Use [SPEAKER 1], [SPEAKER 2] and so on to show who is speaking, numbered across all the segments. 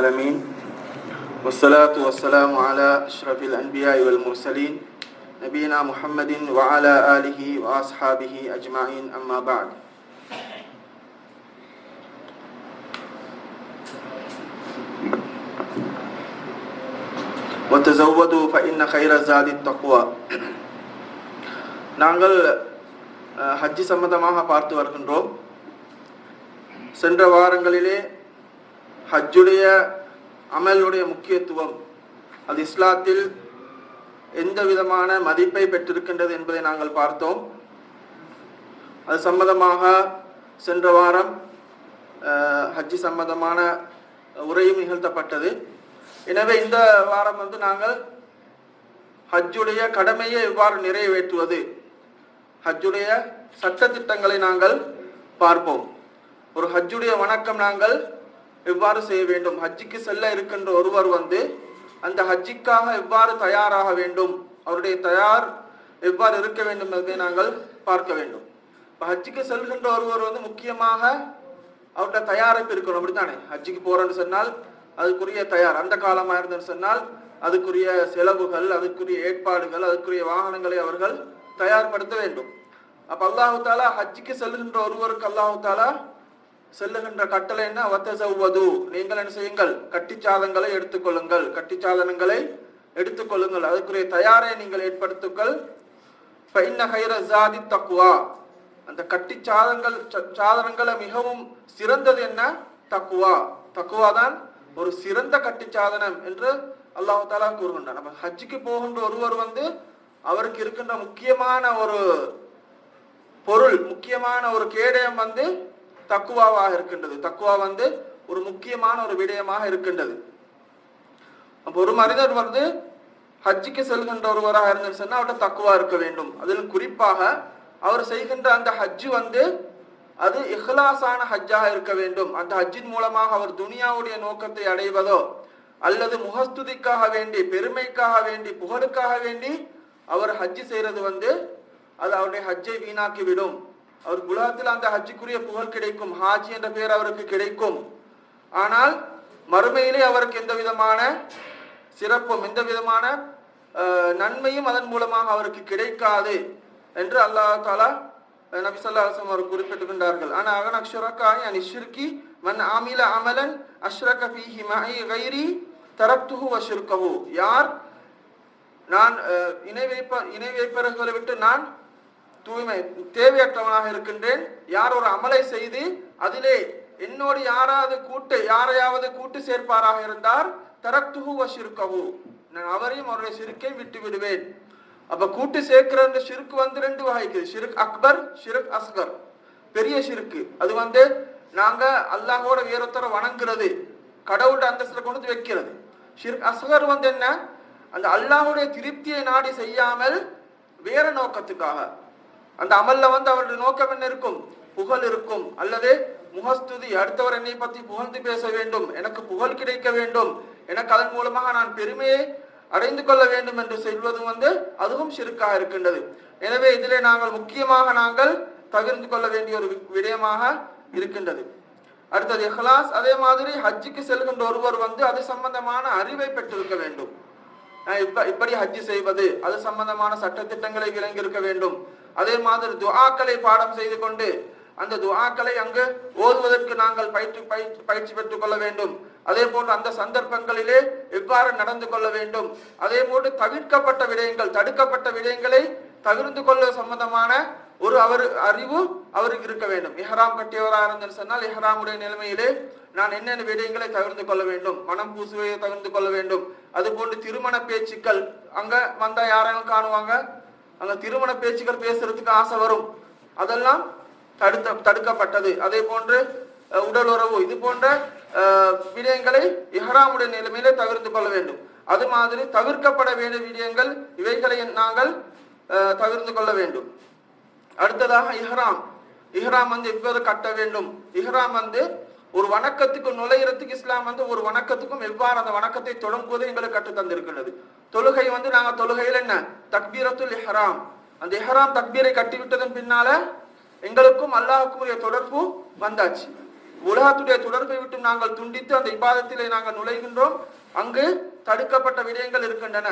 [SPEAKER 1] العالمين والصلاة والسلام على أشرف الأنبياء والمرسلين نبينا محمد وعلى آله وأصحابه أجمعين أما بعد وتزودوا فإن خير الزاد التقوى நாங்கள் அஹ், ஹஜ்ஜி சம்பந்தமாக பார்த்து வருகின்றோம் சென்ற வாரங்களிலே ஹஜ்ஜுடைய அமலுடைய முக்கியத்துவம் அது இஸ்லாத்தில் எந்த விதமான மதிப்பை பெற்றிருக்கின்றது என்பதை நாங்கள் பார்த்தோம். அது சம்பந்தமாக சென்ற வாரம் ஹஜ்ஜி சம்பந்தமான உரையும் நிகழ்த்தப்பட்டது. எனவே இந்த வாரம் வந்து நாங்கள் ஹஜ்ஜுடைய கடமையை எவ்வாறு நிறைவேற்றுவது ஹஜ்ஜுடைய சட்டத்திட்டங்களை நாங்கள் பார்ப்போம். ஒரு ஹஜ்ஜுடைய வணக்கம் நாங்கள் எவ்வாறு செய்ய வேண்டும்? ஹஜ்ஜிக்கு செல்ல இருக்கின்ற ஒருவர் வந்து அந்த ஹஜ்ஜிக்காக எவ்வாறு தயாராக வேண்டும்? அவருடைய தயார் எவ்வாறு இருக்க வேண்டும் என்பதை நாங்கள் பார்க்க வேண்டும். இப்போ ஹஜ்ஜுக்கு செல்கின்ற ஒருவர் வந்து முக்கியமாக அவர்கிட்ட தயாரிப்பு இருக்கணும். அப்படித்தானே? ஹஜ்ஜுக்கு போறேன்னு சொன்னால் அதுக்குரிய தயார் அந்த காலமாக இருந்தேன்னு சொன்னால் அதுக்குரிய செலவுகள் அதுக்குரிய ஏற்பாடுகள் அதுக்குரிய வாகனங்களை அவர்கள் தயார்படுத்த வேண்டும். அப்போ அல்லாஹு தாலா ஹஜ்ஜுக்கு செல்கின்ற ஒருவருக்கு அல்லாஹு தாலா செல்லுகின்ற கட்டளை என்ன? வத்தசவ்வது நீங்கள் என்ன செய்யுங்கள்? கட்டிச்சாதங்களை எடுத்துக்கொள்ளுங்கள். கட்டிச்சாதனங்களை எடுத்துக்கொள்ளுங்கள். அதுக்குரிய தயாரை நீங்கள் ஏற்படுத்துங்கள். ஃபைன்ன ஹைர ஜாதி தக்குவா அந்த கட்டி சாதங்கள் சாதனங்களை மிகவும் சிறந்தது என்ன? தக்குவா தக்குவா தான் ஒரு சிறந்த கட்டி சாதனம் என்று அல்லாஹு தாலா கூறுகின்றார் நம்ம ஹஜ்ஜுக்கு போகின்ற ஒருவர் வந்து அவருக்கு இருக்கின்ற முக்கியமான ஒரு பொருள் முக்கியமான ஒரு கேடயம் வந்து தக்குவாவாக இருக்கின்றது. தக்குவா வந்து ஒரு முக்கியமான ஒரு விடயமாக இருக்கின்றது. ஒரு மனிதர் வந்து ஹஜ்ஜுக்கு செல்கின்ற ஒருவராக இருந்துச்சுன்னா சொன்னா அவர்கிட்ட தக்குவா இருக்க வேண்டும். அதில் குறிப்பாக அவர் செய்கின்ற அந்த ஹஜ்ஜு வந்து அது இஹ்லாசான ஹஜ்ஜாக இருக்க வேண்டும். அந்த ஹஜ்ஜின் மூலமாக அவர் துனியாவுடைய நோக்கத்தை அடைவதோ அல்லது முகஸ்துதிக்காக வேண்டி பெருமைக்காக வேண்டி புகழுக்காக வேண்டி அவர் ஹஜ்ஜு செய்யறது வந்து அது அவருடைய ஹஜ்ஜை வீணாக்கி விடும் அவர் உலகத்தில் அந்த ஹஜ்ஜுக்குரிய புகழ் கிடைக்கும் ஹாஜி என்ற பெயர் அவருக்கு கிடைக்கும். ஆனால் மறுமையிலே அவருக்கு எந்த விதமான சிறப்பும் எந்த விதமான நன்மையும் அதன் மூலமாக அவருக்கு கிடைக்காது என்று அல்லாஹ் தாலா அஹ், நபி அவர் குறிப்பிட்டுகின்றார்கள் ஆனால் அகன் அக்ஷரக்காய் அனி ஷிர்கி மன் ஆமில அமலன் அஷ்ரக ஃபீஹி மஇ கைரி தரக்துஹு வ யார் நான் இணை வைப்ப இணை வைப்பவர்களை விட்டு நான் தூய்மை தேவையற்றவனாக இருக்கின்றேன். யார் ஒரு அமலை செய்து அதிலே என்னோடு யாராவது கூட்டு யாரையாவது கூட்டு சேர்ப்பாராக இருந்தார். தரத்துகுவ வ நான் அவரையும் அவருடைய சிறுக்கை விட்டு விடுவேன். அப்ப கூட்டு சேர்க்கிற அந்த சிறுக்கு வந்து ரெண்டு வகைக்கு ஷிருக் அக்பர் ஷிருக் அஸ்கர். பெரிய சிறுக்கு. அது வந்து நாங்க அல்லாஹோட வேறொத்தர வணங்குறது கடவுள்கிட்ட அந்தஸ்துல கொண்டு வந்து வைக்கிறது. ஷிர்க் அஸ்கர் வந்து என்ன? அந்த அல்லாஹ்வுடைய திருப்தியை நாடி செய்யாமல் வேற நோக்கத்துக்காக. அந்த அமல்ல வந்து அவருடைய நோக்கம் என்ன இருக்கும்? புகழ் இருக்கும். அல்லது முகஸ்துதி அடுத்தவர் என்னை பத்தி புகழ்ந்து பேச வேண்டும். எனக்கு புகழ் கிடைக்க வேண்டும். எனக்கு அதன் மூலமாக நான் பெருமையை அடைந்து கொள்ள வேண்டும் என்று சொல்வதும் வந்து அதுவும் சிறுக்காக இருக்கின்றது. எனவே இதிலே நாங்கள் முக்கியமாக நாங்கள் தவிர்த்து கொள்ள வேண்டிய ஒரு விடயமாக இருக்கின்றது. அடுத்தது இஹ்லாஸ். அதே மாதிரி ஹஜ்ஜுக்கு செல்கின்ற ஒருவர் வந்து அது சம்பந்தமான அறிவை பெற்றிருக்க வேண்டும். இப்ப இப்படி ஹஜ்ஜி செய்வது அது சம்பந்தமான சட்டத்திட்டங்களை விளங்கியிருக்க வேண்டும். அதே மாதிரி துஆக்களை பாடம் செய்து கொண்டு அந்த துஆக்களை அங்கு ஓதுவதற்கு நாங்கள் பயிற்சி பயிற்சி பயிற்சி பெற்றுக் கொள்ள வேண்டும். அதே போன்று அந்த சந்தர்ப்பங்களிலே எவ்வாறு நடந்து கொள்ள வேண்டும். அதே போன்று தவிர்க்கப்பட்ட விடயங்கள் தடுக்கப்பட்ட விடயங்களை தவிர்த்து கொள்ள சம்பந்தமான ஒரு அவர் அறிவு அவருக்கு இருக்க வேண்டும். இஹராம் கட்டியவராக இருந்தேன்னு சொன்னால் இஹராமுடைய நிலைமையிலே நான் என்னென்ன விடயங்களை தவிர்த்து கொள்ள வேண்டும்? மனம் பூசுவையை தவிர்த்து கொள்ள வேண்டும். அதுபோன்று திருமண பேச்சுக்கள் அங்க வந்தா யாரையும் காணுவாங்க? அந்த திருமண பேச்சுகள் பேசுறதுக்கு ஆசை வரும். அதெல்லாம் தடுத்த தடுக்கப்பட்டது. அதே போன்று உடல் உறவு இது போன்ற விடயங்களை இஹராமுடைய நிலைமையிலே தவிர்த்து கொள்ள வேண்டும். அது மாதிரி தவிர்க்கப்பட வேண்டிய விடயங்கள் இவைகளை நாங்கள் தவிர்த்து கொள்ள வேண்டும். அடுத்ததாக இஹ்ராம். இஹ்ராம் வந்து எப்போது கட்ட வேண்டும்? இஹ்ராம் வந்து ஒரு வணக்கத்துக்கு நுழையிறதுக்கு இஸ்லாம் வந்து ஒரு வணக்கத்துக்கும் எவ்வாறு அந்த வணக்கத்தை தொடங்குவது எங்களுக்கு கற்று தந்திருக்கிறது. தொழுகை வந்து நாங்க தொழுகையில் என்ன? தக்பீரத்துல் இஹ்ராம். அந்த இஹ்ராம் தக்பீரை கட்டிவிட்டதன் பின்னால எங்களுக்கும் அல்லாஹுக்கும் தொடர்பு வந்தாச்சு. உலகத்துடைய தொடர்பை விட்டு நாங்கள் துண்டித்து அந்த இபாதத்திலே நாங்கள் நுழைகின்றோம். அங்கு தடுக்கப்பட்ட விடயங்கள் இருக்கின்றன.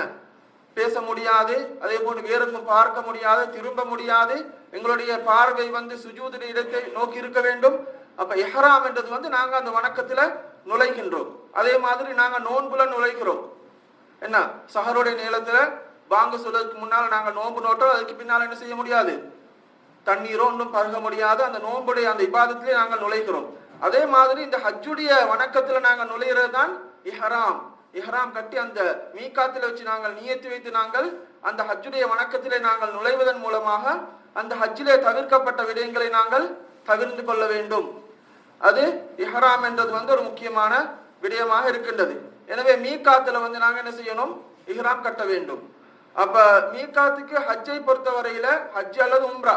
[SPEAKER 1] பேச முடியாது அதே போன்று வேறொன்றும் பார்க்க முடியாது திரும்ப முடியாது. எங்களுடைய பார்வை வந்து சுஜூது இடத்தை நோக்கி இருக்க வேண்டும். அப்ப எஹராம் என்றது வந்து நாங்க அந்த வணக்கத்துல நுழைகின்றோம். அதே மாதிரி நாங்க நோன்புல நுழைகிறோம். என்ன? சஹருடைய நேரத்துல வாங்க சொல்றதுக்கு முன்னால நாங்க நோன்பு நோட்டோம் அதுக்கு பின்னால என்ன செய்ய முடியாது? தண்ணீரோ ஒன்றும் பருக முடியாது. அந்த நோன்புடைய அந்த இபாதத்திலே நாங்கள் நுழைகிறோம். அதே மாதிரி இந்த ஹஜ்ஜுடைய வணக்கத்துல நாங்கள் நுழைகிறது தான் இஹராம். இஹ்ராம் கட்டி அந்த மீகாத்தில் வச்சு நாங்கள் நியத்து வைத்து நாங்கள் அந்த ஹஜ்ஜுடைய வணக்கத்திலே நாங்கள் நுழைவதன் மூலமாக அந்த ஹஜ்ஜிலே தவிர்க்கப்பட்ட விடயங்களை நாங்கள் தவிர்த்து கொள்ள வேண்டும். அது இஹராம் என்றது வந்து ஒரு முக்கியமான விடயமாக இருக்கின்றது. எனவே மீகாத்துல வந்து நாங்கள் என்ன செய்யணும்? இஹ்ராம் கட்ட வேண்டும். அப்ப மீகாத்துக்கு ஹஜ்ஜை பொறுத்தவரையில ஹஜ் அல்லது உம்ரா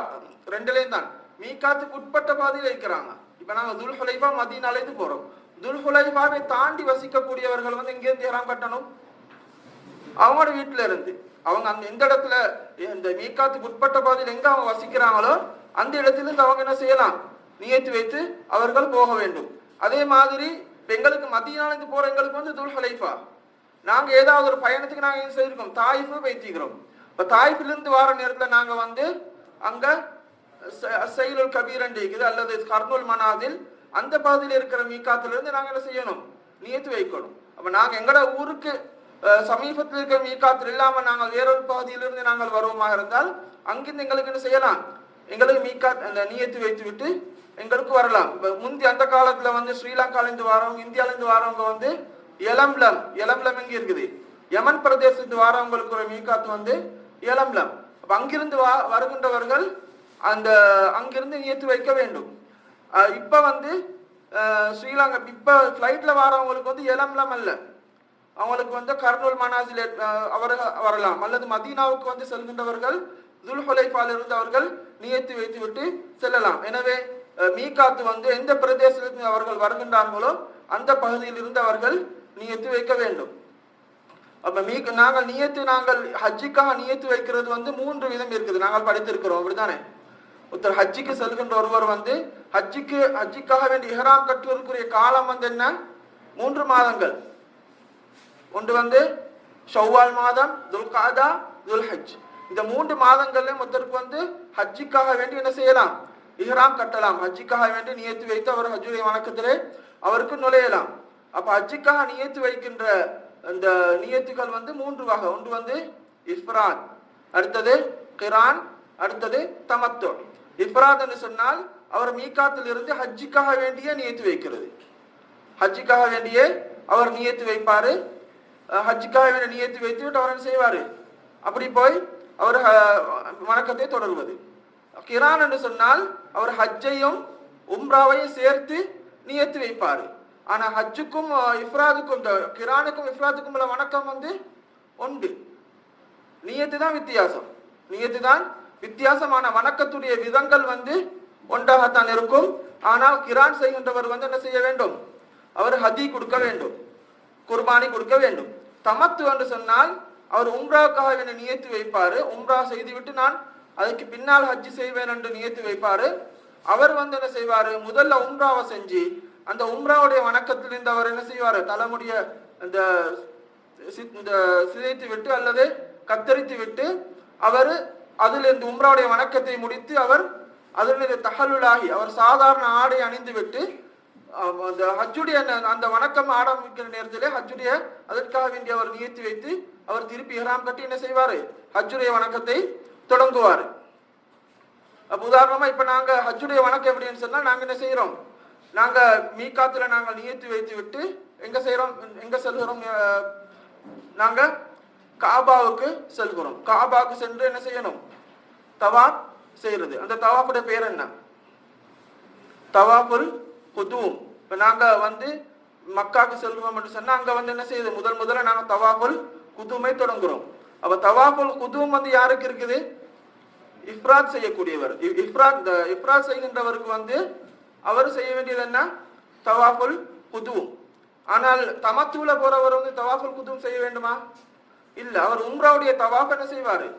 [SPEAKER 1] ரெண்டுலேயும் தான். மீகாத்துக்கு உட்பட்ட பாதையில் இருக்கிறாங்க. இப்ப நாங்க துல் மதியின் மதீனாலேருந்து போறோம். துல்ஹுலீஃபாவை தாண்டி வசிக்கக்கூடியவர்கள் வந்து எங்கேருந்து இஹ்ராம் கட்டணும்? அவங்களோட வீட்டுல இருந்து. அவங்க அந்த எந்த இடத்துல இந்த மீகாத்துக்கு உட்பட்ட பாதையில் எங்க அவங்க வசிக்கிறாங்களோ அந்த இடத்துல இருந்து அவங்க என்ன செய்யலாம்? நியத்து வைத்து அவர்கள் போக வேண்டும். அதே மாதிரி இப்ப எங்களுக்கு மதியானது போற எங்களுக்கு வந்து துல் ஹலைஃபா நாங்க ஏதாவது ஒரு பயணத்துக்கு நாங்க என்ன செய்திருக்கோம் தாய்ப்பு வைத்திருக்கிறோம். இப்ப தாய்ஃபிலிருந்து வர நேரத்துல நாங்க வந்து அங்க செயலுல் கபீரன் இருக்குது அல்லது கர்னூல் மனாதில் அந்த பகுதியில் இருக்கிற மீக்காத்துல இருந்து நாங்க என்ன செய்யணும்? நியத்து வைக்கணும். அப்ப நாங்க எங்கட ஊருக்கு சமீபத்தில் இருக்கிற மீக்காத்தில் இல்லாம நாங்கள் வேறொரு பகுதியிலிருந்து நாங்கள் வருவோமாக இருந்தால் அங்கிருந்து எங்களுக்கு என்ன செய்யலாம்? எங்களுக்கு மீக்காத் அந்த நியத்து வைத்து விட்டு எங்களுக்கு வரலாம். முந்தி அந்த காலத்துல வந்து ஸ்ரீலங்கால இருந்து வரவங்க இந்தியால இருந்து வரவங்க வந்து எலம்லம் எலம்லம் எங்க இருக்குது? யமன் பிரதேசத்து வரவங்களுக்கு ஒரு மீகாத்து வந்து எலம்லம் அப்போ அங்கிருந்து வா வருகின்றவர்கள் அந்த அங்கிருந்து ஏற்றி வைக்க வேண்டும். இப்போ இப்ப வந்து ஸ்ரீலங்கா இப்ப ஃப்ளைட்டில் வரவங்களுக்கு வந்து எலம்லம் அல்ல. அவங்களுக்கு வந்து கர்னூல் மனாசில் அவர்கள் வரலாம். அல்லது மதீனாவுக்கு வந்து செல்கின்றவர்கள் துல்ஹுலைஃபால் இருந்து அவர்கள் நியத்து வைத்து விட்டு செல்லலாம். எனவே மீகாத்து வந்து எந்த பிரதேசத்திலிருந்து அவர்கள் வருகின்றார்களோ அந்த பகுதியில் இருந்து அவர்கள் நியத்து வைக்க வேண்டும். அப்ப மீ நாங்கள் நியத்து நாங்கள் ஹஜ்ஜிக்காக நியத்து வைக்கிறது வந்து மூன்று விதம் இருக்குது. நாங்கள் படித்திருக்கிறோம் அப்படித்தானே? ஒருத்தர் ஹஜ்ஜிக்கு செல்கின்ற ஒருவர் வந்து ஹஜ்ஜிக்கு ஹஜ்ஜிக்காக வேண்டிய இஹராம் கட்டுவதற்குரிய காலம் வந்து என்ன? மூன்று மாதங்கள். ஒன்று வந்து ஷவ்வால் மாதம் துல்காதா துல்ஹஜ். இந்த மூன்று மாதங்கள்லயும் ஒருத்தருக்கு வந்து ஹஜ்ஜிக்காக வேண்டி என்ன செய்யலாம்? இஹ்ராம் கட்டலாம். ஹஜ்ஜிக்காக வேண்டி நியத்து வைத்து அவர் ஹஜ்ஜுடைய வணக்கத்திலே அவருக்கு நுழையலாம். அப்ப ஹஜ்ஜிக்காக நியத்து வைக்கின்ற அந்த நியத்துகள் வந்து மூன்று வகை. ஒன்று வந்து இஃப்ராத் அடுத்தது கிரான் அடுத்தது தமத்து இஃப்ராத் என்று சொன்னால் அவர் மீக்காத்தில் இருந்து ஹஜ்ஜிக்காக வேண்டிய நியத்து வைக்கிறது. ஹஜ்ஜிக்காக வேண்டிய அவர் நியத்து வைப்பாரு. ஹஜ்ஜிக்காக வேண்டிய நியத்து வைத்து விட்டு அவர் என்ன செய்வாரு? அப்படி போய் அவர் வணக்கத்தை தொடர்வது. கிரான் என்று சொன்னால் அவர் ஹஜ்ஜையும் உம்ராவையும் சேர்த்து நியத்து வைப்பார். ஆனால் ஹஜ்ஜுக்கும் இஃப்ராதுக்கும் இந்த கிரானுக்கும் இஃப்ராதுக்கும் உள்ள வணக்கம் வந்து உண்டு. நியத்து தான் வித்தியாசம். நியத்து தான் வித்தியாசமான வணக்கத்துடைய விதங்கள் வந்து ஒன்றாகத்தான் இருக்கும். ஆனால் கிரான் செய்கின்றவர் வந்து என்ன செய்ய வேண்டும்? அவர் ஹதி கொடுக்க வேண்டும். குர்பானி கொடுக்க வேண்டும். தமத்து என்று சொன்னால் அவர் உம்ராவுக்காக என்னை நியத்து வைப்பார். உம்ரா செய்துவிட்டு நான் அதுக்கு பின்னால் ஹஜ்ஜு செய்வேன் என்று நியத்து வைப்பாரு. அவர் வந்து என்ன செய்வாரு? முதல்ல உம்ராவை செஞ்சு அந்த உம்ராவுடைய வணக்கத்திலிருந்து அவர் என்ன செய்வாரு? தலைமுடிய அந்த இந்த சிதைத்து விட்டு அல்லது கத்தரித்து விட்டு அவர் அதிலிருந்து உம்ராவுடைய வணக்கத்தை முடித்து அவர் அதிலிருந்து தகலுலாகி அவர் சாதாரண ஆடை அணிந்து விட்டு அந்த ஹஜ்ஜுடைய அந்த- வணக்கம் ஆரம்பிக்கிற நேரத்திலே ஹஜ்ஜுடைய அதற்காக வேண்டிய அவர் நியத்து வைத்து அவர் திருப்பி இஹராம் கட்டி என்ன செய்வாரு? ஹஜ்ஜுடைய வணக்கத்தை தொடங்குவார். அப்போ உதாரணமா இப்ப நாங்க ஹஜ்ஜுடைய வணக்கம் எப்படின்னு சொன்னா நாங்க என்ன செய்யறோம் நாங்க மீகாத்துல நாங்க நியத்து வைத்து விட்டு எங்க செய்யறோம் எங்க செல்கிறோம்? நாங்கள் நாங்க காபாவுக்கு செல்கிறோம். காபாவுக்கு சென்று என்ன செய்யணும்? தவாப் செய்யறது அந்த தவாப்புடைய பேர் என்ன? தவாப்புல் குதுவும் இப்போ நாங்க வந்து மக்காக்கு செல்கிறோம் என்று சொன்னா அங்க வந்து என்ன செய்யுது? முதல் முதல்ல நாங்க தவாப்புல் குதுமை தொடங்குறோம். அப்ப தவாப்புல் குதுவும் வந்து யாருக்கு இருக்குது? இஃப்ராத் செய்யக்கூடியவர். இ- இஃப்ராத் இஃப்ராத் செய்கின்றவருக்கு வந்து அவர் செய்ய வேண்டியது என்ன? தவாஃபுல் குதுவும் ஆனால் தமத்துல போறவர் வந்து தவாஃபுல் குதுவும் செய்ய வேண்டுமா? இல்ல அவர் உம்ராவுடைய தவாஃப் என்ன செய்வாரு?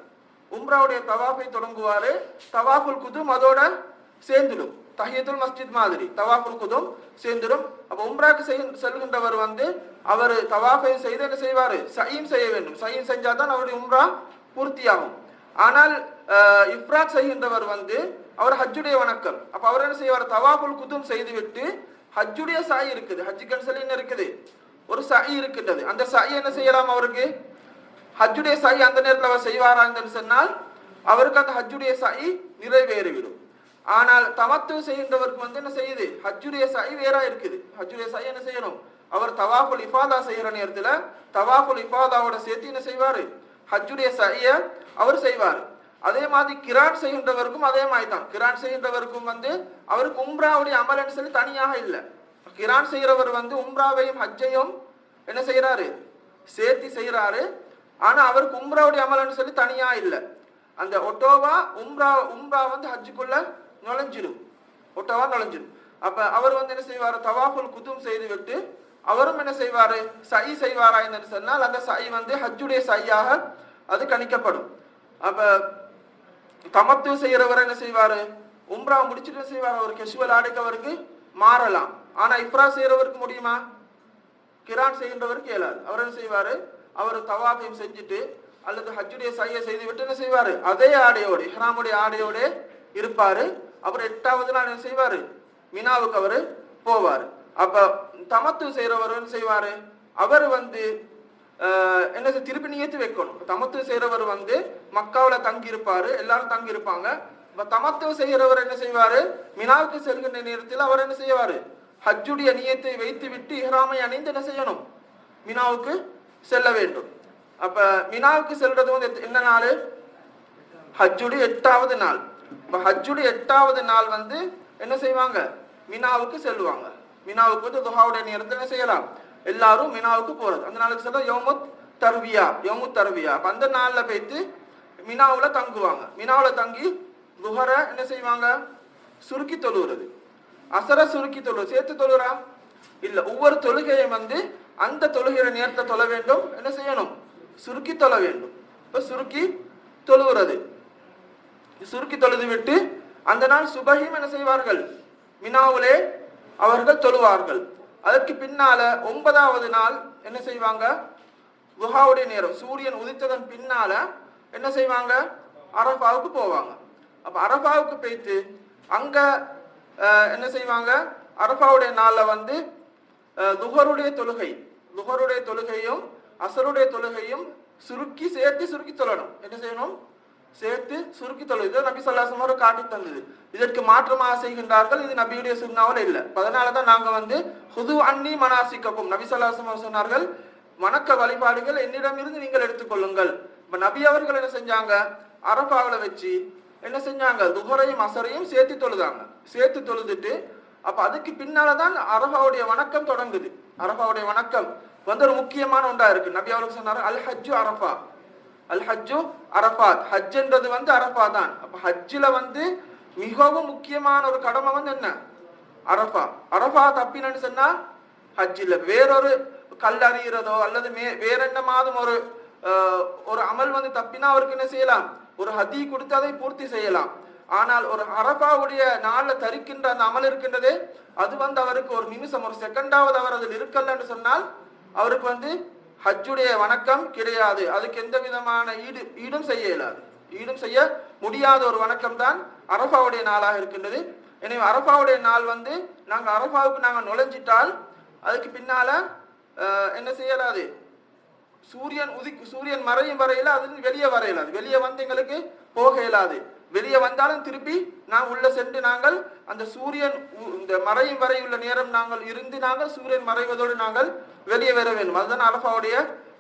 [SPEAKER 1] உம்ராவுடைய தவாஃபை தொடங்குவாரு. தவாஃபுல் குதும் அதோட சேர்ந்துடும். தஹியத்துல் மஸ்ஜித் மாதிரி தவாஃபுல் குதும் சேர்ந்துடும். அப்ப உம்ராக்கு செய் செல்கின்றவர் வந்து அவர் தவாஃபை செய்து என்ன செய்வாரு? சயீன் செய்ய வேண்டும். சயின் செஞ்சாதான் அவருடைய உம்ரா பூர்த்தியாகும். ஆனால் இப்ராத் செய்கின்றவர் வந்து அவர் ஹஜ்ஜுடைய வணக்கம். அப்ப அவர் என்ன செய்வார்? தவாபுல் குதும் செய்துவிட்டு ஹஜ்ஜுடைய சாய் இருக்குது. ஹஜ் கன்சலின்னு இருக்குது. ஒரு சாய் இருக்கின்றது. அந்த சாய் என்ன செய்யலாம் அவருக்கு? ஹஜ்ஜுடைய சாய் அந்த நேரத்தில் அவர் செய்வாரா சொன்னால் அவருக்கு அந்த ஹஜ்ஜுடைய சாய் நிறைவேறிவிடும். ஆனால் தமத்து செய்கின்றவருக்கு வந்து என்ன செய்யுது? ஹஜ்ஜுடைய சாய் வேறா இருக்குது. ஹஜ்ஜுடைய சாய் என்ன செய்யணும்? அவர் தவாஃபுல் இஃபாதா செய்யற நேரத்துல தவாஃபுல் இஃபாதாவோட சேர்த்து என்ன செய்வாரு? ஹஜ்ஜுடைய சாய அவர் செய்வார். அதே மாதிரி கிரான் செய்கின்றவருக்கும் அதே மாதிரி தான் கிரான் செய்கின்றவருக்கும் வந்து அவருக்கு உம்ராவுடைய அமலன்னு சொல்லி தனியாக இல்லை. கிரான் செய்கிறவர் வந்து உம்ராவையும் ஹஜ்ஜையும் என்ன செய்கிறாரு? சேர்த்து செய்கிறாரு. ஆனால் அவருக்கு உம்ராவுடைய அமலன்னு சொல்லி தனியாக இல்லை. அந்த ஒட்டோவா உம்ரா உம்ரா வந்து ஹஜ்ஜுக்குள்ள நுழைஞ்சிடும். ஒட்டோவா நுழைஞ்சிடும். அப்போ அவர் வந்து என்ன செய்வார்? தவாஃபுல் குதும் செய்து விட்டு அவரும் என்ன செய்வார்? சை செய்வாரா என்னன்னு சொன்னால் அந்த சை வந்து ஹஜ்ஜுடைய சையாக அது கணிக்கப்படும். அப்போ தமத்து செய்யறவர் என்ன செய்வாரு? உம்ரா முடிச்சுட்டு செய்வார். செய்வாரு அவர் கெஷுவல் ஆடைக்கு அவருக்கு மாறலாம். ஆனா இப்ரா செய்யறவருக்கு முடியுமா? கிரான் செய்கின்றவருக்கு இயலாது. அவர் என்ன செய்வாரு? அவர் தவாஃபையும் செஞ்சுட்டு அல்லது ஹஜ்ஜுடைய சையை செய்து விட்டு என்ன செய்வாரு? அதே ஆடையோடு இஹ்ராமுடைய ஆடையோடு இருப்பாரு. அப்புறம் எட்டாவது நாள் என்ன செய்வாரு? மினாவுக்கு அவரு போவாரு. அப்ப தமத்து செய்யறவர் என்ன செய்வாரு? அவர் வந்து என்னது என்ன திருப்பி நியத்து வைக்கணும். தமத்து செய்கிறவர் வந்து மக்காவில் தங்கியிருப்பார் எல்லாரும் தங்கியிருப்பாங்க. இப்ப தமத்து என்ன செய்வாரு? மினாவுக்கு செல்கின்ற நேரத்தில் அவர் என்ன செய்வாரு? ஹஜ்ஜுடைய நியத்தை வைத்து விட்டு இஹ்ராமை அணிந்து என்ன செய்யணும்? மினாவுக்கு செல்ல வேண்டும். அப்ப மினாவுக்கு செல்றது வந்து என்ன நாள்? ஹஜ்ஜுடைய எட்டாவது நாள். இப்ப ஹஜ்ஜுடைய எட்டாவது நாள் வந்து என்ன செய்வாங்க? மினாவுக்கு செல்லுவாங்க. மினாவுக்கு வந்து துஹாவுடைய நேரத்தில் என்ன செய்யலாம்? எல்லாரும் மினாவுக்கு போறது. அந்த நாளுக்கு சொல்ல யோமுத் தருவியா யோமுத் தருவியா. அந்த நாளில் போயிட்டு மினாவில் தங்குவாங்க. மினாவில் தங்கி துஹர என்ன செய்வாங்க? சுருக்கி தொழுகிறது அசர சுருக்கி தொழு சேர்த்து தொழுறா? இல்லை ஒவ்வொரு தொழுகையும் வந்து அந்த தொழுகிற நேரத்தை தொழ வேண்டும். என்ன செய்யணும்? சுருக்கி தொழ வேண்டும். இப்போ சுருக்கி தொழுகிறது சுருக்கி தொழுது விட்டு அந்த நாள் சுபஹிம் என்ன செய்வார்கள்? மினாவுலே அவர்கள் தொழுவார்கள். அதற்கு பின்னால ஒன்பதாவது நாள் என்ன செய்வாங்க? குஹாவுடைய நேரம். சூரியன் உதித்ததன் பின்னால என்ன செய்வாங்க? அரஃபாவுக்கு போவாங்க. அப்ப அரபாவுக்கு போயிட்டு அங்க என்ன செய்வாங்க? அரபாவுடைய நாள்ல வந்து துகருடைய துஹருடைய தொழுகை. துஹருடைய தொழுகையும் அசருடைய தொழுகையும் சுருக்கி சேர்த்து சுருக்கி தொழணும் என்ன செய்யணும்? சேர்த்து சுருக்கி தொழுது. இதை நபி சொல்லாசம் ஒரு காட்டி தந்தது. இதற்கு மாற்றமாக செய்கின்றார்கள். இது நபியுடைய சுண்ணாவில் இல்லை. அதனால தான் நாங்கள் வந்து ஹுது அன்னி மனாசிக்கப்பும் நபி சொல்லாசம் சொன்னார்கள் வணக்க வழிபாடுகள் என்னிடமிருந்து நீங்கள் எடுத்துக்கொள்ளுங்கள் இப்போ நபி அவர்கள் என்ன செஞ்சாங்க? அரபாவில் வச்சு என்ன செஞ்சாங்க? துஹரையும் அசரையும் சேர்த்து தொழுதாங்க. சேர்த்து தொழுதுட்டு அப்போ அதுக்கு பின்னாலதான் அரபாவுடைய வணக்கம் தொடங்குது. அரபாவுடைய வணக்கம். வந்து ஒரு முக்கியமான ஒன்றா இருக்கு. நபி அவர்கள் சொன்னார் அல் ஹஜ்ஜு அரஃபா. அல் ஹஜ்ஜு அரபாத் ஹஜ்ஜுன்றது வந்து அரபா தான். அப்ப ஹஜ்ஜில் வந்து மிகவும் முக்கியமான ஒரு கடமை வந்து என்ன? அரபா அரபா தப்பினு சொன்னா ஹஜ்ஜில் வேறொரு கல் அறிகிறதோ அல்லது மே வேற என்ன மாதம் ஒரு ஒரு அமல் வந்து தப்பினா அவருக்கு என்ன செய்யலாம்? ஒரு ஹதி கொடுத்து அதை பூர்த்தி செய்யலாம். ஆனால் ஒரு அரபாவுடைய நாளில் தரிக்கின்ற அந்த அமல் இருக்கின்றதே அது வந்து அவருக்கு ஒரு நிமிஷம் ஒரு செகண்டாவது அவர் அதில் இருக்கலன்னு சொன்னால் அவருக்கு வந்து ஹஜ்ஜுடைய வணக்கம் கிடையாது. அதுக்கு எந்த விதமான ஈடு ஈடும் செய்ய இயலாது. ஈடும் செய்ய முடியாத ஒரு வணக்கம் தான் அரபாவுடைய நாளாக இருக்கின்றது. எனவே அரபாவுடைய நாள் வந்து நாங்கள் அரபாவுக்கு நாங்கள் நுழைஞ்சிட்டால் அதுக்கு பின்னால என்ன செய்யலாது? சூரியன் உதி சூரியன் மறையும் வரையில அது வெளியே வர இயலாது. வெளியே வந்து எங்களுக்கு போக இயலாது. வெளியே வந்தாலும் திருப்பி நான் உள்ள சென்று நாங்கள் அந்த சூரியன் உ- இந்த மறையும் வரை உள்ள நேரம் நாங்கள் இருந்து நாங்கள் சூரியன் மறைவதோடு நாங்கள் வெளியே வர வேண்டும். அதுதான் அரபாவுடைய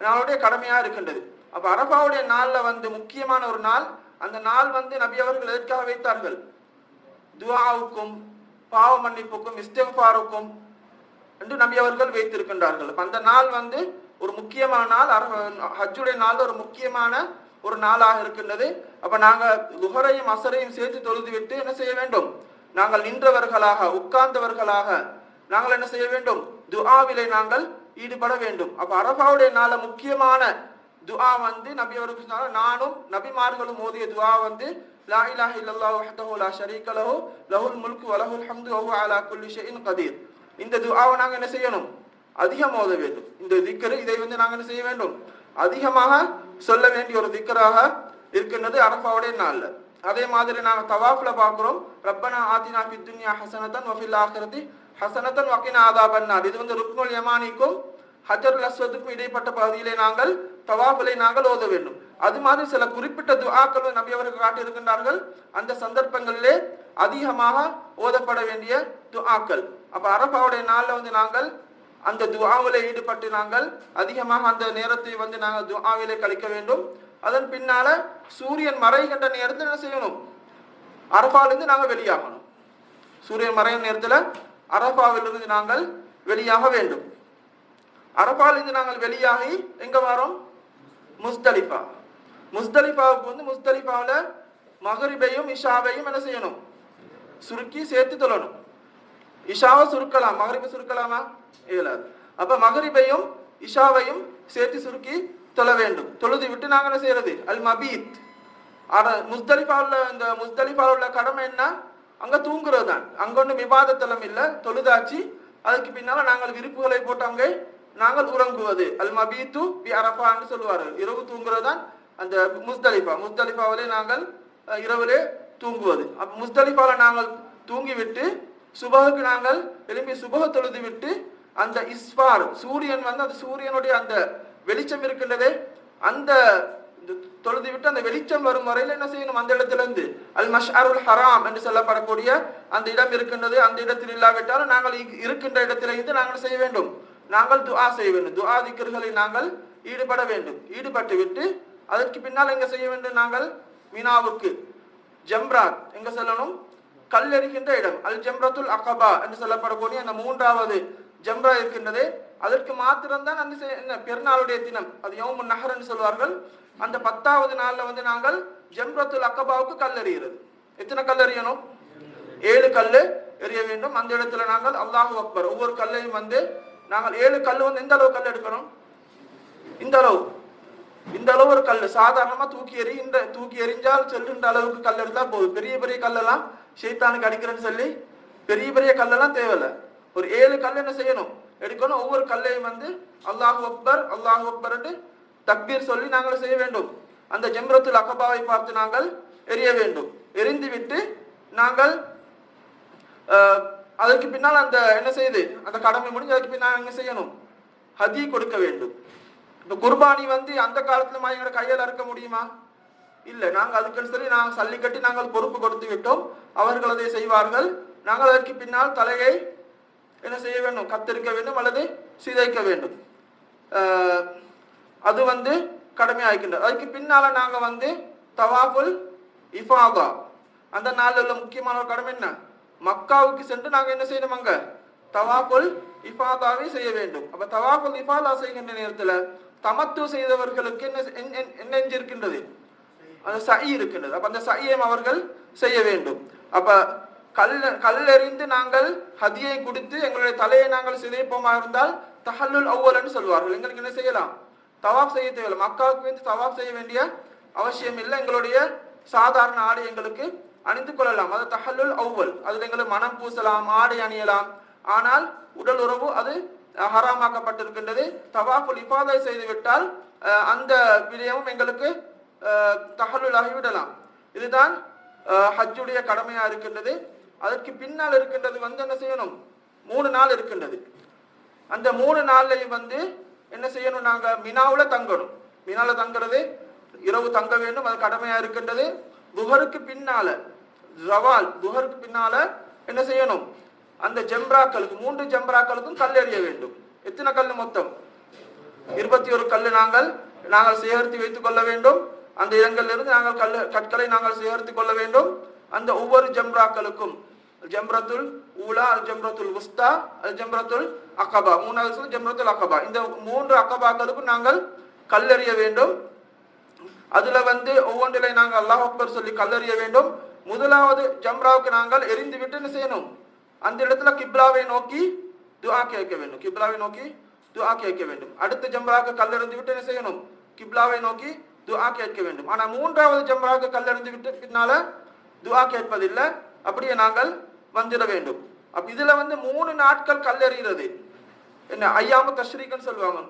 [SPEAKER 1] நாளுடைய கடமையா இருக்கின்றது. அப்ப அரபாவுடைய நாள்ல வந்து முக்கியமான ஒரு நாள் அந்த நாள் வந்து நபி அவர்கள் எதற்காக வைத்தார்கள்? துவாவுக்கும் பாவ மன்னிப்புக்கும் இஸ்திஃபாருக்கும் என்று நபி அவர்கள் வைத்திருக்கின்றார்கள். அந்த நாள் வந்து ஒரு முக்கியமான நாள் ஹஜ்ஜுடைய நாள் ஒரு முக்கியமான ஒரு நாளாக இருக்கின்றது. அப்ப நாங்க குஹரையும் அசரையும் சேர்த்து தொழுது விட்டு என்ன செய்ய வேண்டும்? நாங்கள் நின்றவர்களாக உட்கார்ந்தவர்களாக நாங்கள் என்ன செய்ய வேண்டும்? துஆவிலே நாங்கள் ஈடுபட வேண்டும். அப்போ அரபாவுடைய நாள முக்கியமான துவா வந்து நபி அவருக்கு நானும் நபிமார்களும் மோதிய துவா வந்து லா இலாஹ இல்லல்லாஹு வஹ்தஹு லா ஷரீக லஹு லஹுல் முல்கு வ லஹுல் ஹம்து வ ஹுவ அலா குல்லி ஷைஇன் கதீர் இந்த துஆவை நாங்கள் என்ன செய்யணும்? அதிகம் மோத வேண்டும். இந்த திக்கரு இதை வந்து நாங்கள் என்ன செய்ய வேண்டும்? அதிகமாக சொல்ல வேண்டிய ஒரு திக்கராக இருக்கின்றது அரபாவுடைய நாளில். அதே மாதிரி நாங்கள் தவாஃபில் பார்க்குறோம். ரப்பனா ஆதினா ஃபி துன்யா ஹசனத்தன் வஃபில் ஆக்கிறது ஹசனத்தன் வகினா ஆதாபன்னார் இது வந்து ருக்னுல் யமானிக்கும் ஹஜருல் அஸ்வதுக்கும் இடைப்பட்ட பகுதியிலே நாங்கள் தவாபிலை நாங்கள் ஓத வேண்டும். அது மாதிரி சில குறிப்பிட்ட துஆக்கள் நபி அவர்கள் காட்டியிருக்கின்றார்கள். அந்த சந்தர்ப்பங்களிலே அதிகமாக ஓதப்பட வேண்டிய துஆக்கள். அப்ப அரபாவுடைய நாளில் வந்து நாங்கள் அந்த துவாவிலே ஈடுபட்டு நாங்கள் அதிகமாக அந்த நேரத்தை வந்து நாங்கள் துஆவிலே கழிக்க வேண்டும். அதன் பின்னால சூரியன் மறைகின்ற நேரத்தில் என்ன செய்யணும்? அரபாலிருந்து நாங்கள் வெளியாகணும். சூரியன் மறையும் நேரத்தில் அரபாவிலிருந்து நாங்கள் வெளியாக வேண்டும். அரபாலிருந்து நாங்கள் வெளியாகி எங்க வரோம்? முஸ்தலிஃபா. முஸ்தலிஃபாவுக்கு வந்து முஸ்தலிஃபாவில் மகரிபையும் இஷாவையும் என்ன செய்யணும்? சுருக்கி சேர்த்து தொழணும். இஷாவை சுருக்கலாம். மகரிபை சுருக்கலாமா? இயலாது. அப்ப மகரிபையும் இஷாவையும் சேர்த்து சுருக்கி தொழ வேண்டும். தொழுது விட்டு நாங்கள் என்ன செய்யறது? அல் மபீத் ஆனால் முஸ்தலிஃபாவில் இந்த முஸ்தலிஃபாவில் உள்ள கடமை என்ன? அங்க தூங்குறது தான் அங்க ஒன்றும் விவாதத்தலம் இல்லை. தொழுதாச்சு. அதுக்கு பின்னால நாங்கள் விருப்புகளை போட்டவங்க அங்கே நாங்கள் உறங்குவது. அல் மபீத்து பி அரஃபான்னு சொல்லுவார்கள். இரவு தூங்குறது தான் அந்த முஸ்தலிஃபா. முஸ்தலிஃபாவிலே நாங்கள் இரவிலே தூங்குவது. அப்ப முஸ்தலிஃபால நாங்கள் தூங்கிவிட்டு சுபகுக்கு நாங்கள் எழும்பி சுபக தொழுது விட்டு அந்த இஸ்பார் சூரியன் வந்து அந்த சூரியனுடைய அந்த வெளிச்சம் இருக்கின்றதே அந்த தொழுது விட்டு அந்த வெளிச்சம் வரும் வரையில் என்ன செய்யணும்? அந்த இடத்துல இருந்து அல் மஷ்அருல் ஹராம் என்று சொல்லப்படக்கூடிய அந்த இடம் இருக்கின்றது. அந்த இடத்தில் இல்லாவிட்டாலும் நாங்கள் இருக்கின்ற இடத்துல இருந்து நாங்கள் செய்ய வேண்டும். நாங்கள் துஆ செய்ய வேண்டும். துஆ திக்கர்களை நாங்கள் ஈடுபட வேண்டும். ஈடுபட்டு விட்டு அதற்கு பின்னால் எங்க செய்ய வேண்டும் நாங்கள்? மினாவுக்கு. ஜம்ராத் எங்க செல்லணும்? கல் எறிகின்ற இடம். அல் ஜம்ரத்துல் அகபா என்று சொல்லப்படக்கூடிய அந்த மூன்றாவது ஜம்ரா இருக்கின்றது. அதற்கு மாத்திரம்தான் அந்த என்ன? பெருநாளுடைய தினம். அது யோமு நகர் என்று சொல்வார்கள். அந்த பத்தாவது நாள்ல வந்து நாங்கள் ஜம்ரத்துல் அக்கபாவுக்கு கல் எறிகிறது. எத்தனை கல் எறியணும்? ஏழு கல்லு எறிய வேண்டும். அந்த இடத்துல நாங்கள் அல்லாஹு அக்பர். ஒவ்வொரு கல்லையும் வந்து நாங்கள் ஏழு கல் வந்து எந்த அளவு கல் எடுக்கணும்? இந்த அளவு. இந்த அளவு ஒரு கல் சாதாரணமா தூக்கி எறிகின்ற தூக்கி எறிஞ்சால் செல்லுன்ற அளவுக்கு கல் எடுத்தா போதும். பெரிய பெரிய கல்லெல்லாம் சைத்தானுக்கு அடிக்கிறேன்னு சொல்லி பெரிய பெரிய கல்லெல்லாம் தேவையில்ல. ஒரு ஏழு கல் என்ன செய்யணும்? எடுக்கணும். ஒவ்வொரு கல்லையும் வந்து அல்லாஹு அக்பர் அல்லாஹு அக்பர் தக்பீர் சொல்லி நாங்கள் செய்ய வேண்டும். அந்த ஜம்ரத்துல் அகபாவை பார்த்து நாங்கள் எரிய வேண்டும். எரிந்து விட்டு நாங்கள் அதற்கு பின்னால் அந்த என்ன செய்து அந்த கடமை முடிஞ்சு அதுக்கு பின்னால் என்ன செய்யணும்? ஹதி கொடுக்க வேண்டும். இப்போ குர்பானி வந்து அந்த காலத்துல எங்களோட கையால் அறுக்க முடியுமா? இல்ல நாங்கள் அதுக்குன்னு சொல்லி நாங்கள் சல்லி கட்டி நாங்கள் பொறுப்பு கொடுத்து விட்டோம். அவர்கள் அதை செய்வார்கள். நாங்கள் அதற்கு பின்னால் தலையை என்ன செய்ய வேண்டும்? கத்தரிக்க வேண்டும் அல்லது சிதைக்க வேண்டும். அது வந்து கடமையாகின்றது அதுக்கு பின்னால நாங்க வந்து தவாபுல் இஃபாதா. அந்த நாளில் உள்ள முக்கியமான ஒரு கடமை என்ன? மக்காவுக்கு சென்று நாங்க என்ன செய்யணும் அங்க? தவாபுல் இஃபாதாவை செய்ய வேண்டும். அப்ப தவாபுல் இஃபாதா செய்கின்ற நேரத்துல தமத்து செய்தவர்களுக்கு என்ன என்ன- என்ன- இருக்கின்றது? அந்த சை இருக்கின்றது. அப்ப அந்த சையம் அவர்கள் செய்ய வேண்டும். அப்ப கல் கல்லறிந்து நாங்கள் ஹதியை கொடுத்து எங்களுடைய தலையை நாங்கள் சிதைப்போமா இருந்தால் தஹல்லுல் அவ்வல்னு சொல்வார்கள். எங்களுக்கு என்ன செய்யலாம்? தவாப் செய்ய தேவையில்லை. மக்காவுக்கு வந்து தவாப் செய்ய வேண்டிய அவசியம் இல்லை. எங்களுடைய சாதாரண ஆடை எங்களுக்கு அணிந்து கொள்ளலாம். அது தஹல்லுல் அவ்வல். அதில் எங்களுக்கு மனம் பூசலாம் ஆடை அணியலாம். ஆனால் உடல் உறவு அது ஹராமாக்கப்பட்டிருக்கின்றது. தவாஃபுல் இபாதை செய்துவிட்டால் அந்த விடயமும் எங்களுக்கு அஹ், ஆகிவிடலாம் இதுதான் ஹஜ்ஜுடைய கடமையா இருக்கின்றது. அதற்கு பின்னால் இருக்கின்றது வந்து என்ன செய்யணும்? மூணு நாள் இருக்கின்றது. அந்த மூணு நாள்லையும் வந்து என்ன செய்யணும் நாங்க? மினாவுல தங்கணும். மினால தங்குறது இரவு தங்க வேண்டும் அது கடமையா இருக்கின்றது. துஹருக்கு பின்னால ஜவால் துஹருக்கு பின்னால என்ன செய்யணும்? அந்த ஜெம்ராக்களுக்கு மூன்று ஜெம்ராக்களுக்கும் கல் எறிய வேண்டும். எத்தனை கல் மொத்தம்? இருபத்தி ஒரு கல் நாங்கள் நாங்கள் சேகரித்து வைத்துக் கொள்ள வேண்டும். அந்த இடங்களிலிருந்து நாங்கள் கல் கற்களை நாங்கள் சேகரித்துக் கொள்ள வேண்டும். அந்த ஒவ்வொரு ஜம்ராக்களுக்கும் ஜம்ரத்துல் ஊலா அல் ஜம்ரத்துல் உஸ்தா அல் ஜம்ரத்துல் அக்கபா. மூணாவது சொல் ஜம்ரத்துல் அகபா இந்த மூன்று அக்கபாக்களுக்கும் நாங்கள் கல்லெறிய வேண்டும். அதுல வந்து ஒவ்வொன்றிலே நாங்கள் அல்லாஹ் அக்பர் சொல்லி கல்லறிய வேண்டும். முதலாவது ஜம்ராவுக்கு நாங்கள் எரிந்து விட்டு என்ன செய்யணும்? அந்த இடத்துல கிப்லாவை நோக்கி துஆ கேட்க வேண்டும். கிப்லாவை நோக்கி துஆ கேட்க வேண்டும். அடுத்த ஜம்ராவுக்கு கல்லெறிந்து விட்டு என்ன செய்யணும்? கிப்லாவை நோக்கி துஆ கேட்க வேண்டும். ஆனா மூன்றாவது ஜம்ராவுக்கு கல்லெறிந்து விட்டு பின்னால துஆ கேட்பதில்லை. அப்படியே நாங்கள் வந்துட வேண்டும். அப்ப இதுல வந்து மூணு நாட்கள் கல்லெறிகிறது. என்ன ஐயாம தஷ்ரீக்கன்னு சொல்லுவாங்க.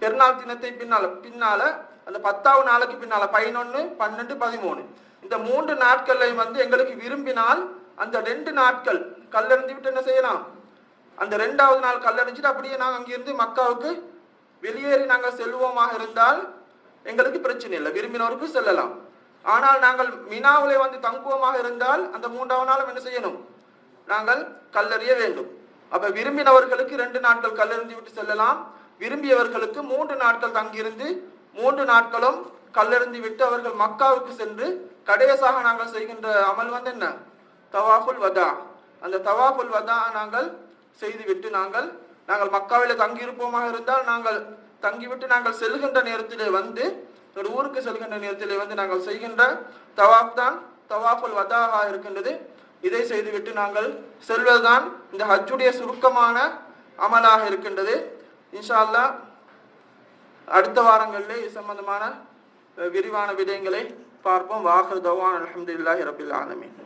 [SPEAKER 1] பெருநாள் தினத்தை பின்னால பின்னால அந்த பத்தாவது நாளைக்கு பின்னால பதினொன்னு பன்னெண்டு பதிமூணு. இந்த மூன்று நாட்கள்லையும் வந்து எங்களுக்கு விரும்பினால் அந்த ரெண்டு நாட்கள் கல்லறிஞ்சு விட்டு என்ன செய்யலாம்? அந்த ரெண்டாவது நாள் கல்லறிஞ்சிட்டு அப்படியே நாங்கள் அங்கிருந்து மக்காவுக்கு வெளியேறி நாங்கள் செல்வோமாக இருந்தால் எங்களுக்கு பிரச்சனை இல்லை. விரும்பினோருக்கு செல்லலாம். ஆனால் நாங்கள் மினாவிலே வந்து தங்குவோமாக இருந்தால் அந்த மூன்றாவது நாளும் என்ன செய்யணும்? நாங்கள் கல்லறிய வேண்டும். அப்ப விரும்பினவர்களுக்கு ரெண்டு நாட்கள் கல்லறிந்து விட்டு செல்லலாம். விரும்பியவர்களுக்கு மூன்று நாட்கள் தங்கியிருந்து மூன்று நாட்களும் கல்லறிந்து விட்டு அவர்கள் மக்காவுக்கு சென்று கடையசாக நாங்கள் செய்கின்ற அமல் வந்து என்ன? தவாஃபுல் வதா. அந்த தவாஃபுல் வதா நாங்கள் செய்துவிட்டு நாங்கள் நாங்கள் மக்காவில் தங்கியிருப்போமாக இருந்தால் நாங்கள் தங்கிவிட்டு நாங்கள் செல்கின்ற நேரத்திலே வந்து ஒரு ஊருக்கு செல்கின்ற நேரத்திலே வந்து நாங்கள் செய்கின்ற தவாப் தான் தவாஃபுல் வதாக இருக்கின்றது. இதை செய்துவிட்டு நாங்கள் செல்வதுதான் இந்த ஹஜ்ஜுடைய சுருக்கமான அமலாக இருக்கின்றது. இன்ஷா அல்லாஹ் அடுத்த வாரங்களில் இது சம்பந்தமான விரிவான விடயங்களை பார்ப்போம். வாஹர் தவான் அலமதுல்லாஹி ரபில் ஆலமீன்.